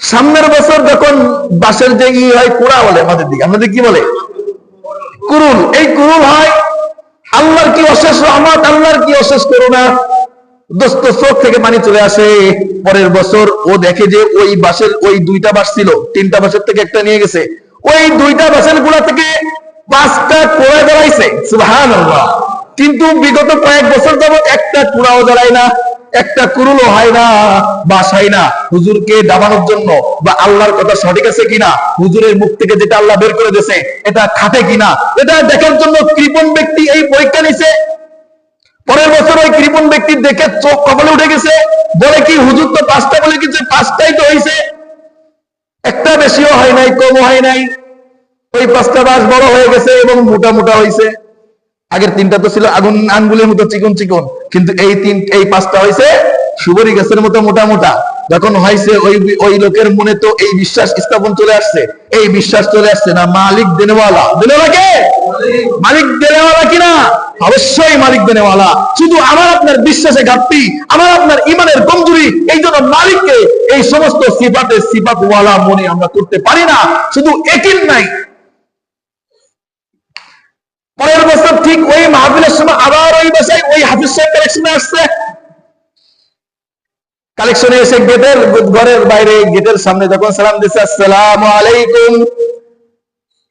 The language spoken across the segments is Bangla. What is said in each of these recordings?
সামনের বছর যখন বাসের যে ই হয়, কুড়া বলে আমাদের দিকে, আমাদের কি বলে? কুরুল। এই কুরুল হয়, আল্লাহর কি অশেষ রহমত, আল্লাহর কি অশেষ করুণা? দোস্ত, চোখ থেকে পানি চলে আসে। পরের বছর ও দেখে যে ওই বাসের ওই দুইটা বাস ছিল, তিনটা বাসের থেকে একটা নিয়ে গেছে। ওই দুইটা বাসেরগুলা থেকে পাঁচটা কোড়া জ্বালাইছে। কিন্তু বিগত কয়েক বছর যাবত একটা কুড়াও জ্বালায় না। একটা কুরুলও হয় না বাস হয় না। হুজুরকে দাবানোর জন্য বা আল্লাহর কথা সঠিক আছে কিনা, হুজুরের মুখ থেকে যেটা আল্লাহ বের করে দিয়েছে, এটা খাটে কিনা? এটা দেখার জন্য কৃপণ ব্যক্তি এই পরীক্ষা নিছে। পরের বছর ওই কৃপণ ব্যক্তির দেখে চোখ কপালে উঠে গেছে। বলে কি, হুজুর তো পাঁচটা বলে কিছু পাঁচটাই তো হয়েছে একটা বেশিও হয় নাই, কমও হয় নাই। ওই পাঁচটা বাস বড় হয়ে গেছে এবং মোটা মোটা হয়েছে আগের তিনটা তো ছিল আগুন আঙ্গুলের মতো চিকন চিকন। কিন্তু এই তিন, এই পাঁচটা হয়েছে সুবরি গাছের মতো মোটা মোটা। যখন হয়েছে ওই ওই লোকের মনে তো এই বিশ্বাস স্থাপন চলে আসছে। এই বিশ্বাস চলে আসছে না মালিক দেনেওয়ালা। দেনেওয়ালা কে? মালিক দেনেওয়ালা কিনা? অবশ্যই মালিক দেনেওয়ালা। শুধু আমার আপনার বিশ্বাসে ঘাটতি, আমার আপনার ইমানের কমজুরি, এই জন্য মালিককে এই সমস্ত সিফাতে সিফাত ওয়ালা মনে আমরা করতে পারি না। শুধু একিন নাই পরের বছর ঠিক ওই মাহফিলের সময় আবার ওই বাসায় ওই হাফিজ সাহেব কালেকশনে আসছে। কালেকশনে এসে গেটের ঘরের বাইরে, গেটের সামনে যখন সালাম দিচ্ছে আসসালাম আলাইকুম।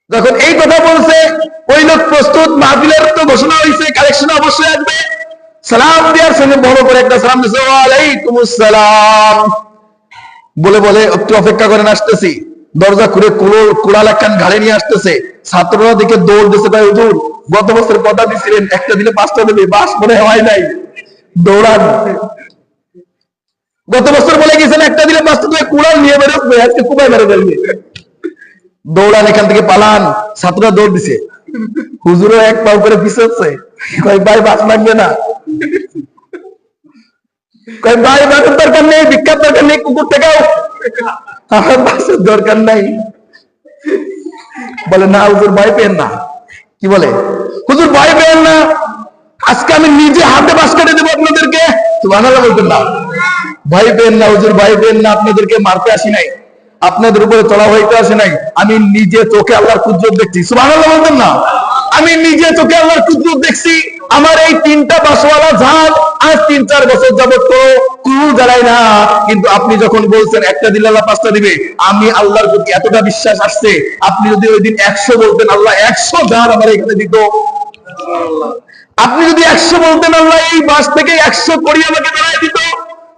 যখন এই কথা বলছে, ওই লোক প্রস্তুত, মাহফিলের তো ঘোষণা হয়েছে কালেকশনে অবশ্যই আসবে। সালাম দেওয়ার সঙ্গে বড় করে একটা সালাম দিচ্ছে ওয়ালাইকুম আসসালাম বলে বলে, একটু অপেক্ষা করেন, আসতেছি। দরজা খুলে কুড়ো কুড়াল একখান ঘাড়ে নিয়ে আসতেছে। ছাত্ররা দিকে দৌড় দিতে পারে হুজুর গত বছর কথা দিছিলেন, একটা দিলে পাঁচটা দেবে, বাস মনে হয় নাই। দৌড়ান। গত বছর বলে গেছেন, একটা দিলে পাঁচটা দেবে, কুড়াল নিয়ে বেরোবে আজকে কুবাই মেরে ফেলবে দৌড়ান, এখান থেকে পালান, ছাত্ররা দৌড় দিছে। হুজুরও এক পাও করে পিছাচ্ছে। কয়, ভাই, বাস লাগবে না। কয়, ভাই, বাসের দরকার নেই বিখ্যাত দরকার নেই, কুকুর থেকেও আমার বাসের দরকার নাই। বলে, না, হুজুর, ভয় পেন না। কি বলে? হুজুর ভয় পেয়েন না। আজকে আমি নিজে হাতে বাস কেটে দেবো আপনাদেরকে। সুবহানাল্লাহ বলতেন না। ভয় পেয়েন না, হুজুর, ভয় পেয়েন না, আপনাদেরকে মারতে আসি নাই। আপনাদের উপরে চড়া হইতে আসে নাই। আমি নিজে চোখে আল্লাহর কুদরত দেখছি। সুবহানাল্লাহ বলতেন না। আমি নিজে চোখে আল্লাহর কুদরত দেখছি। আমার এই তিনটা বাসওয়ালা ঝাল আজ তিন, চার বছর যাবত তো কুল দাঁড়ায় না। কিন্তু আপনি যখন বলছেন, একটা দিলে আল্লাহ পাঁচটা দিবে, আমি আল্লাহর প্রতি এতটা বিশ্বাস আসছে, আপনি যদি ওই দিন একশো বলতেন, আল্লাহ একশো ঝাল আমার এখানে দিত। আপনি যদি একশো বলতেন, আল্লাহ এই বাস থেকে একশো করি আমাকে দাঁড়ায় দিত।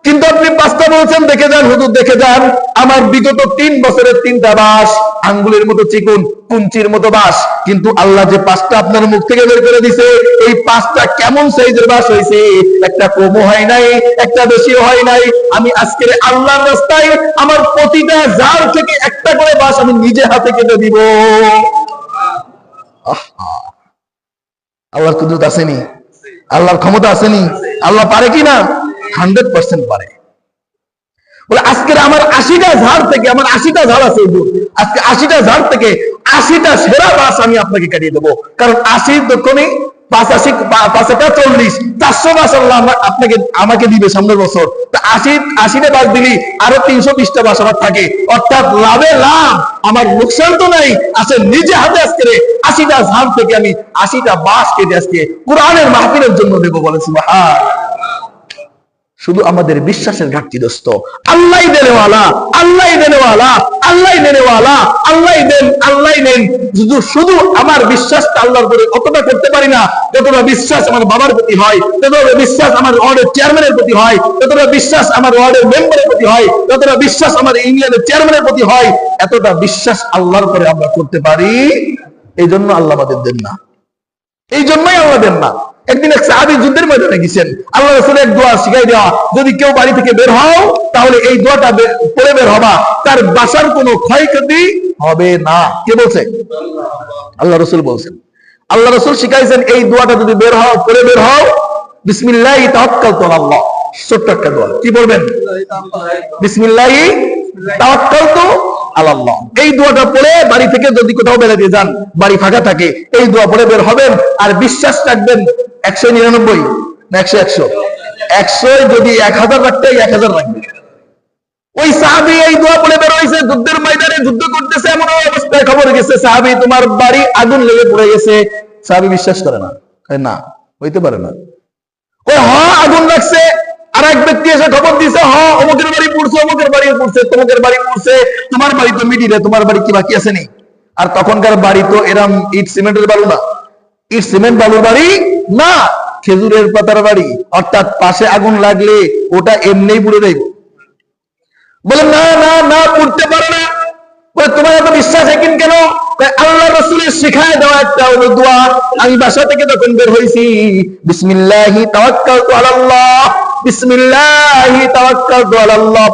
কিন্তু আপনি পাঁচটা বলছেন, দেখে যান, হুজুর, দেখে যান। আমার বিগত তিন বছরের তিনটা বাস আঙ্গুলের মতো চিকুন, কুঞ্চির মতো বাস কিন্তু আল্লাহ যে পাঁচটা আপনার মুখ থেকে বের করে দিছে, এই পাঁচটা কেমন সাইজের বাস হয়েছে? একটা কমও হয় নাই, একটা বেশি হয় নাই। আমি আজকের আল্লাহর রাস্তায় আমার প্রতিটা জাল থেকে একটা করে বাস আমি নিজে হাতে কেটে দিব। আল্লাহর কুদরত আসেনি। আল্লাহর ক্ষমতা আসেনি। আল্লাহ পারে কি না হান্ড্রেড পার্সেন্ট পারে বলে, আজকের আমার আশিটা ঝাড় থেকে, আমার আশিটা ঝাড় আছে আজকে আশিটা ঝাড় থেকে আশিটা সেরা বাস আমি আপনাকে কাটিয়ে দেবো। কারণ আশি দক্ষণে পাঁচ আশি পা- পাঁচ একটা চল্লিশ, চারশো বাস আল্লাহ আপনাকে, আমাকে দিবে সামনের বছর। তা আশি, আশিটা বাস দিলি আরও তিনশো বিশটা বাস আমার থাকে। অর্থাৎ লাভে লাভ, আমার লোকসান তো নাই, আছে নিজে হাতে আজকে আশিটা ঝাড় থেকে আমি আশিটা বাস কেটে আজকে কোরআনের মাহফিলের জন্য দেবো বলে, সুবহান। শুধু আমাদের বিশ্বাসের ঘাটতি, দোস্ত। আল্লাহ দেনেওয়ালা আল্লাহ দেনেওয়ালা আল্লাহ দেনেওয়ালা আল্লাহ দেন আল্লাহ নেন। শুধু শুধু আমার বিশ্বাসটা আল্লাহর উপরে কতটা করতে পারি না, যতটা বিশ্বাস আমার বাবার প্রতি হয়, ততটা বিশ্বাস আমার ওয়ার্ডের চেয়ারম্যানের প্রতি হয়, ততটা বিশ্বাস আমার ওয়ার্ডের মেম্বারের প্রতি হয়, ততটা বিশ্বাস আমার ইউনিয়নের চেয়ারম্যানের প্রতি হয়, এতটা বিশ্বাস আল্লাহর উপরে আমরা করতে পারি এই জন্য আল্লাহ আমাদের দেন না। এই জন্যই আল্লাহ দেন না। একদিন এক সাহাবী যুদ্ধের ময়দানে গেছেন। আল্লাহ রসুল এক দোয়া শিখাই দেওয়া যদি কেউ বাড়ি থেকে বের হও তাহলে এই দোয়াটা পড়ে বের হবা। তার বাসার কোনো ক্ষয়ক্ষতি হবে না। কে বলছে? আল্লাহ রসুল বলছেন। আল্লাহ রসুল শিখাইছেন এই দোয়াটা যদি বের হও পড়ে বের হও বিসমিল্লাহ তাওয়াক্কাল তো আল্লাহ। ছোট্ট একটা দোয়া। কি বলবেন? বিসমিল্লাহ তাওয়াক্কাল। তো আল্লাহ এই দোয়াটা পড়ে বাড়ি থেকে যদি কোথাও বেড়াতে যান, বাড়ি ফাঁকা থাকে, এই দোয়া বের হবেন আর বিশ্বাস রাখবেন, একশো নিরানব্বই একশো একশো? একশো যদি এক হাজার রাখতে এক হাজার রাখবে। ওই সাহাবি এই দোয়া পড়ে বের হয়েছে, যুদ্ধের ময়দানে যুদ্ধ করতেছে, এমন অবস্থায় খবর গেছে, সাহাবি তোমার বাড়ি আগুন লেগে পড়ে গেছে। সাহাবি বিশ্বাস করে না। না, হইতে পারে না। ওই হ আগুন লাগছে। আর এক ব্যক্তি এসে খবর দিছে, হ, অমুকের বাড়ি পড়ছে, অমুকের বাড়ি পড়ছে তমুকের বাড়ি পড়ছে, তোমার বাড়ি তো মিডিলে, তোমার বাড়ি কি বাকি আছে নি? আর তখনকার বাড়ি তো এরম ইট সিমেন্টের বালু না। ইট সিমেন্ট বালুর বাড়ি না, খেজুরের পাতার বাড়ি। অর্থাৎ পাশে আগুন লাগলে ওটা এমনিই পুড়ে দেব বলে, না না না, পড়তে পারে না। বলে, তোমার এত বিশ্বাস একদিন কেন? আল্লাহ রসুলের শিখায় দেওয়া একটা হলো আমি বাসা থেকে তখন বের হয়েছি বিসমিল্লাহি তাওয়াক্কালতু আলাল্লাহ। বিসমিল্লাহি তাওয়াক্কালতু আলাল্লাহ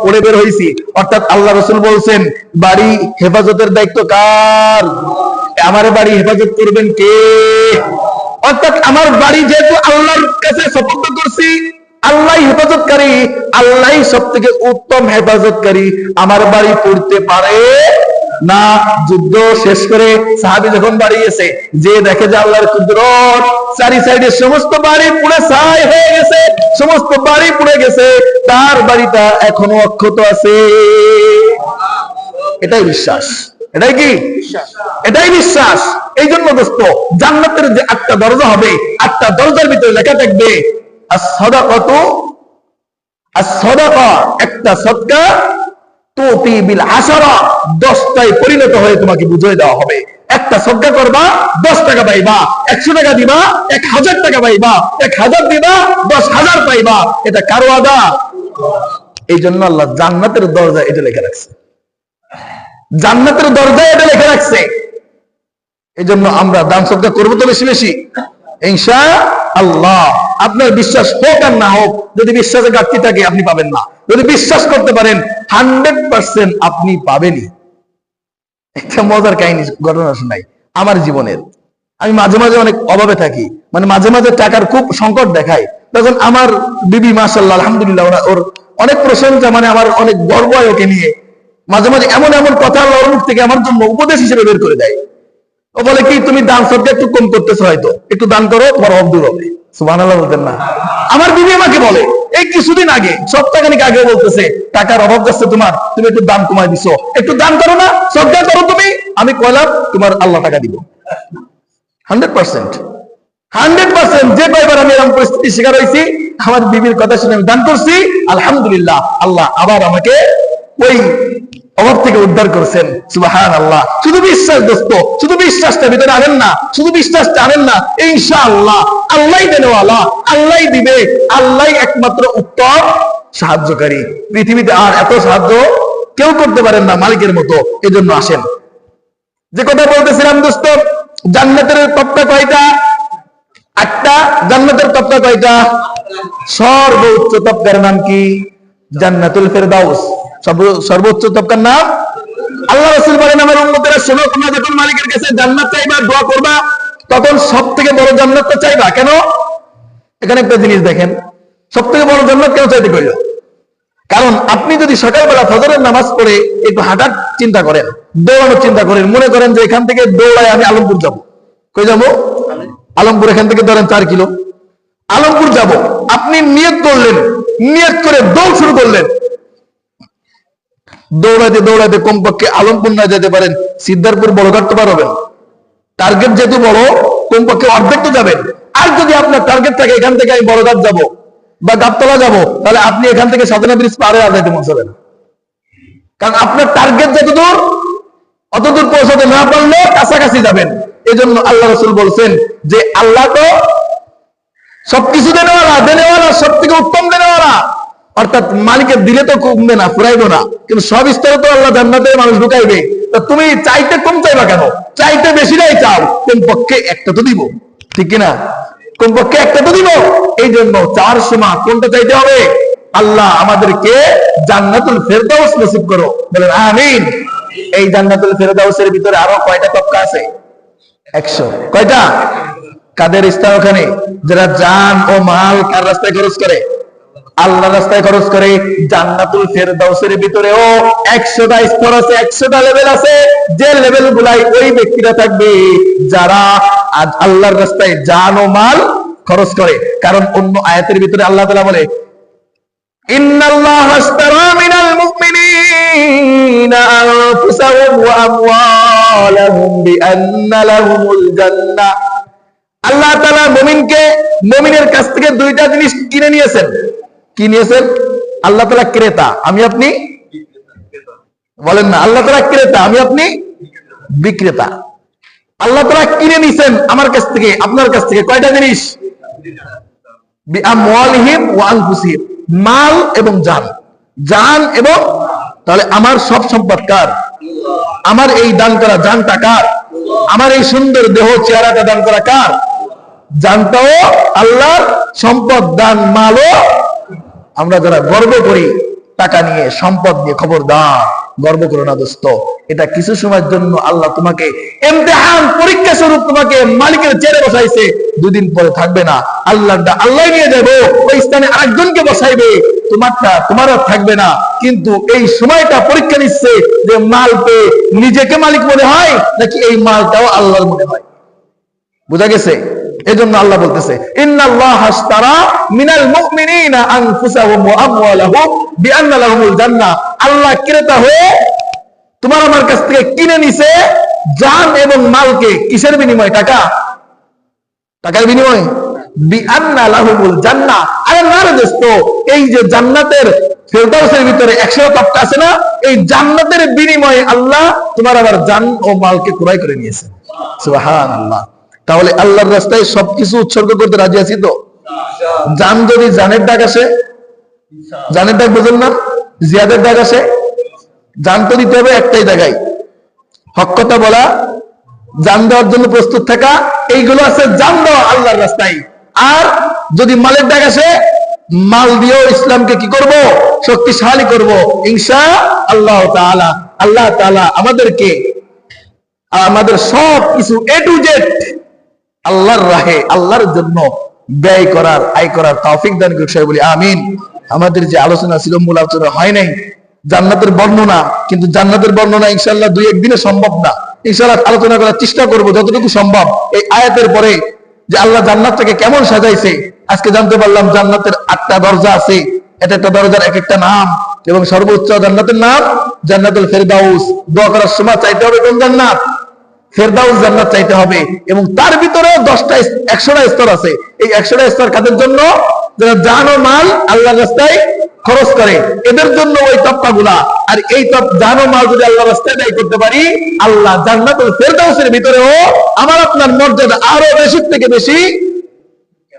আল্লাহ বলছেন, বাড়ি হেফাজতের দায়িত্ব কার? আমার বাড়ি হেফাজত করবেন কে? অর্থাৎ আমার বাড়ি যেহেতু আল্লাহর কাছে করছি আল্লাহ হেফাজতকারী আল্লাহ সব থেকে উত্তম হেফাজতকারী। আমার বাড়ি পড়তে পারে না, যুদ্ধ শেষ করে সাহাবি যখন বাড়ি গেছে, যে দেখে যে আল্লাহর কুদরত, চারি সাইডে সমস্ত বাড়ি পুড়ে ছাই হয়ে গেছে, সমস্ত বাড়ি পুড়ে গেছে, তার বাড়িটা এখনও অক্ষত আছে। এটাই বিশ্বাস। এটাই কি? এটাই বিশ্বাস। এই জন্য দোস্ত, জান্নাতের যে আটটা দরজা হবে, আটটা দরজার ভিতরে লেখা থাকবে আর সদাকত আর সদাকা একটা সদকা তুতি দেওয়া হবে। একটা করবা, দশ টাকা পাইবা, একশো টাকা দিবা হাজার টাকা পাইবা, এক হাজার দিবা, দশ হাজার পাইবা। এটা এই জন্য জান্নাতের দরজা এটা লেখা রাখছে। জান্নাতের দরজায় এটা লেখা রাখছে। এই জন্য আমরা দান সদকা করব তো বেশি বেশি। ইনশা আল্লাহ, আপনার বিশ্বাস হোক আর না হোক, যদি বিশ্বাসে ঘাটতি থাকে, আপনি পাবেন না। যদি বিশ্বাস করতে পারেন, হান্ড্রেড পার্সেন্ট আপনি পাবেনই। একটা মজার কাহিনী, ঘটনা শোনাই, আমার জীবনের। আমি মাঝে মাঝে অনেক অভাবে থাকি মানে মাঝে মাঝে টাকার খুব সংকট দেখায়। তখন আমার বিবি মাসাল্লাহ আলহামদুলিল্লাহ ওরা ওর অনেক প্রশংসা মানে আমার অনেক গর্ব ওকে নিয়ে। মাঝে মাঝে এমন এমন কথা আল্লাহর মুখ থেকে আমার জন্য উপদেশ হিসেবে বের করে দেয়। ও বলে কি, তুমি দান সদকা একটু কম করতেছো হয়তো। একটু দান করো অব দূর হবে। সুবহানাল্লাহ বলতেন না। আমার বিবি আমাকে বলে, এই কিছুদিন আগে, সপ্তাহখানিক আগে বলতেছে, টাকার অভাব যাচ্ছে তোমার, তুমি একটু দান কমায় দিছো। একটু দান করো না, সদকা করো তুমি, আমি কয়লাম তোমার আল্লাহ টাকা দিব। Hundred percent. হান্ড্রেড পার্সেন্ট যে কয়বার আমি এরকম পরিস্থিতির শিকার হয়েছি, আমার বিবির কথা শুনে আমি দান করছি, আলহামদুলিল্লাহ, আল্লাহ আবার আমাকে ওই অভাব থেকে উদ্ধার করছেন। সুবাহান আল্লাহ শুধু বিশ্বাস দোস্ত, শুধু বিশ্বাসটা ভিতরে আনেন না, শুধু বিশ্বাসটা আনেন না ইনশা আল্লাহ আল্লাহ দেনেওয়ালা আল্লাহ দিবে আল্লাহ একমাত্র উত্তম সাহায্যকারী। পৃথিবীতে আর এত সাহায্য কেউ করতে পারেন না মালিকের মতো, এজন্য আসেন। যে কথা বলতেছিলাম দোস্ত, জান্নাতের তত্ত্ব কয়টা? একটা জান্নাতের তত্ত্ব কয়টা? সর্বোচ্চ তত্ত্বের নাম কি? জান্নাতুল ফেরদাউস। সর্বোচ্চ তত্ত্বের নাম আল্লাহ রসুল বলেন, আমার উন্মতেরা শোনো, তোমরা যখন মালিকের কাছে জান্নাত চাইবা, দোয়া করবা, তখন সব থেকে বড় জান্নাতটা চাইবা। কেন? এখানে একটা জিনিস দেখেন সব থেকে বড় জান্নাত কেন চাইতে কইল কারণ আপনি যদি সকালবেলা ফজরের নামাজ পড়ে একটু হাঁটার চিন্তা করেন, দৌড়ানোর চিন্তা করেন, মনে করেন যে এখান থেকে দৌড়ায় আমি আলমপুর যাব। কই যাব? আলমপুর, এখান থেকে ধরেন চার কিলো। আলমপুর যাব। আপনি নিয়ত করলেন, নিয়ত করে দৌড় শুরু করলেন। দৌড়াতে দৌড়াতে কমপক্ষে আলমপুর না যেতে পারেন, সিদ্ধারপুর বড়ঘাট তো পারবেন। টার্গেট যেহেতু বড়, কমপক্ষে অর্ধেক তো যাবেন। আর যদি আপনার টার্গেট থাকে, এখান থেকে আমি বড়ঘাট যাব বা গাবতলা যাব, তাহলে আপনি এখান থেকে সাধনা ব্রিজ পারে আর যাইতে পৌঁছাবেন কারণ আপনার টার্গেট যত দূর, অত দূর পৌঁছাতে না পারলে কাছাকাছি যাবেন। এজন্য আল্লাহ রসুল বলছেন যে, আল্লাহ তো সবকিছু দেনেওয়ালা দেনেওয়ালা সব থেকে উত্তম দেনেওয়ালা। অর্থাৎ মালিকের দিলে তো কমবে না, ফুরাইবো না। কিন্তু সব স্তরে তো আল্লাহ জান্নাতে মানুষ ঢুকাইবে। তা তুমি চাইতে কম চাইবা কেন? চাইতে বেশিটাই চাও কোন পক্ষে একটা তো দিব। ঠিক কিনা? পক্ষে একটা তো দিব। এই জন্য চার সময় কোনটা চাইতে হবে? আল্লাহ আমাদেরকে জান্নাতুল ফেরদাউস নসিব করো। বলেন, আমিন। এই জান্নাতুল ফেরদাউসের ভিতরে আরও কয়টা তবকা আছে? একশো। কয়টা? কাদের স্তর ওখানে? যারা জান ও মাল কার রাস্তায় খরচ করে? আল্লাহ রাস্তায় খরচ করে জান্নাতুল ফেরদাউসের ভিতরেও একশোটা স্তর আছে, একশোটা লেভেল আছে। যে লেভেল গুলাই ওই ব্যক্তিরা থাকবে যারা আজ আল্লাহর রাস্তায় জান ও মাল খরচ করে। কারণ অন্য আয়াতের ভিতরে আল্লাহ তালা বলে إن আল্লাহ তালা মমিনকে, মমিনের কাছ থেকে দুইটা জিনিস কিনে নিয়েছেন। কি নিয়েছেন? আল্লাহ তালা ক্রেতা। আমি আপনি? বলেন না, আল্লাহ তালা ক্রেতা। আমি আপনি? বিক্রেতা। আল্লাহ তালা কিনে নিছেন আমার কাছ থেকে, আপনার কাছ থেকে। কয়টা জিনিস? মাল এবং জান। জান এবং তাহলে আমার সব সম্পদ কার? আমার এই দান করা জানটা কার? আমার এই সুন্দর দেহ চেহারাটা দান করা কার? জানটাও আল্লাহর সম্পদ, দান, মালও আমরা যারা গর্ব করি, টাকা নিয়ে, সম্পদ নিয়ে খবর দান গর্ব করো না দোস্ত। এটা কিছু সময়ের জন্য আল্লাহ তোমাকে এমতেহান পরীক্ষা স্বরূপ তোমাকে মালিকের চেয়ারে বসাইছে। দুদিন পরে থাকবে না। আল্লাহটা আল্লাহ নিয়ে যাব। ওই স্থানে আরেকজনকে বসাইবে। তোমারটা তোমার থাকবে না। কিন্তু এই সময়টা পরীক্ষা নিচ্ছে যে মাল পেয়ে নিজেকে মালিক মনে হয়, নাকি এই মালটাও আল্লাহর মনে হয়? বুঝা গেছে? এজন্য আল্লাহ বলতেছে আল্লাহ ক্রেতা হয়ে তোমার আমার কাছ থেকে কিনে নিছে জান এবং মালকে। কিসের বিনিময়? টাকা? টাকার বিনিময়? এই যে জান্নাতের ভিতরে 100 তপকা আছে না, এই জান্নাতের বিনিময়ে আল্লাহ তোমার আবার জান ও মালকে ক্রয় করে নিয়েছে। সুবহানাল্লাহ। তাহলে আল্লাহর রাস্তায় সবকিছু উৎসর্গ করতে রাজি আছি তো? জান যদি জানের ডাক আসে, জানের ডাক বোঝেন না, জিয়াদের ডাক আসে, জান তো দিতে হবে একটাই জায়গায়। হক কথা বলা, জান দেওয়ার জন্য প্রস্তুত থাকা, এইগুলো আছে জান দেওয়া আল্লাহর রাস্তায়। আর যদি মালের ডাক আসে, মাল দিয়েও ইসলামকে কি করব? শক্তিশালী করব। ইনশা আল্লাহ তাআলা আল্লাহ তাআলা আমাদেরকে, আমাদের সব কিছু এ টু জেড আল্লাহর রাহে, আল্লাহর জন্য ব্যয় করার, আয় করার তৌফিক দান করছে বলি আমিন। আমাদের যে আলোচনা ছিল, মূল আলোচনা হয় নাই। জান্নাতের বর্ণনা, কিন্তু জান্নাতের বর্ণনা ইনশাল্লাহ দুই একদিনে সম্ভব না। ইনশাল্লাহ আলোচনা করার চেষ্টা করব যতটুকু সম্ভব। এই আয়াতের পরে যে আল্লাহ জান্নাতটাকে কেমন সাজাইছে, আজকে জানতে পারলাম জান্নাতের আটটা দরজা আছে। এটা একটা দরজার এক একটা নাম, এবং সর্বোচ্চ জান্নাতের নাম জান্নাতুল ফেরদাউস। দোয়া করার সময় চাইতে হবে কোন জান্নাত? ফেরদাউস জান্নাত চাইতে হবে এবং তার ভিতরেও দশটা একশোটা স্তর আছে। এই একশোটা স্তর কাদের জন্য? যারা জান ও মাল আল্লাহ রাস্তায় খরচ করে, এদের জন্য ওই তপ্পা গুলা আর এই তপ জান ও মাল যদি আল্লাহ রাস্তায় ব্যয় করতে পারি, আল্লাহ জান্নাতুল ফেরদাউসের ভিতরেও আমার আপনার মর্যাদা আরও বেশি থেকে বেশি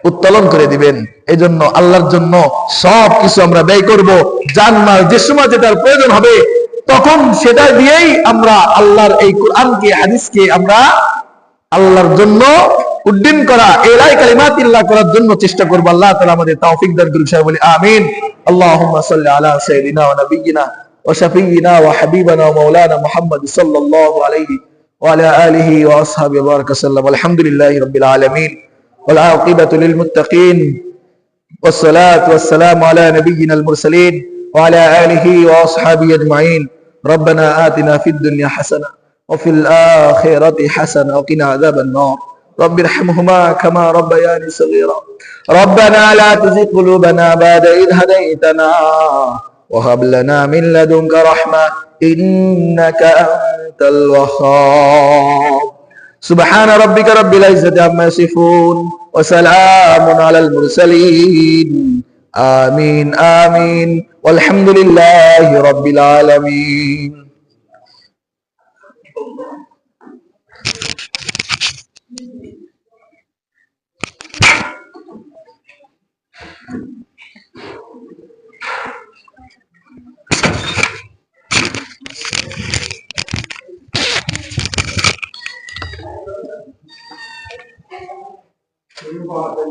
উত্তোলন করে দিবেন। এই জন্য আল্লাহর জন্য সব কিছু আমরা ব্যয় করব। জান, মাল, যে সময় যেটার প্রয়োজন হবে তখন সেটা দিয়েই আমরা আল্লাহর এই কোরআনকে হাদিসকে আমরা আল্লাহর জন্য উড্ডীন করা এলাই কালিমাতিল্লাহ করার জন্য চেষ্টা করবো আল্লাহ তাআলা আমাদের তৌফিক দান করুন সবাই বলি আমিন আল্লাহুম্মা সাল্লি আলা সাইয়্যিদিনা ওয়া নাবিয়িনা ওয়া শাফিয়িনা ওয়া হাবিবানা ওয়া মাওলানা মুহাম্মদ সাল্লাল্লাহু আলাইহি ওয়া আলা আলিহি ওয়া আসহাবিহি ওয়া বারাকা সাল্লাম আলহামদুলিল্লাহি রাব্বিল আলামিন ওয়াল আকিবাতু লিল মুত্তাকিন والصلاة والسلام على نبينا المرسلين وعلى آله وأصحابه أجمعين. ربنا آتنا في الدنيا حسنة وفي الآخرة حسنة وقنا عذاب النار. رب ارحمهما كما ربياني صغيرا. ربنا لا تزغ قلوبنا بعد إذ هديتنا وهب لنا من لدنك رحمة إنك أنت الوهاب. سبحان ربك رب العزة عما يصفون وسلام على المرسلين. آمين آمين والحمد لله رب العالمين Gracias.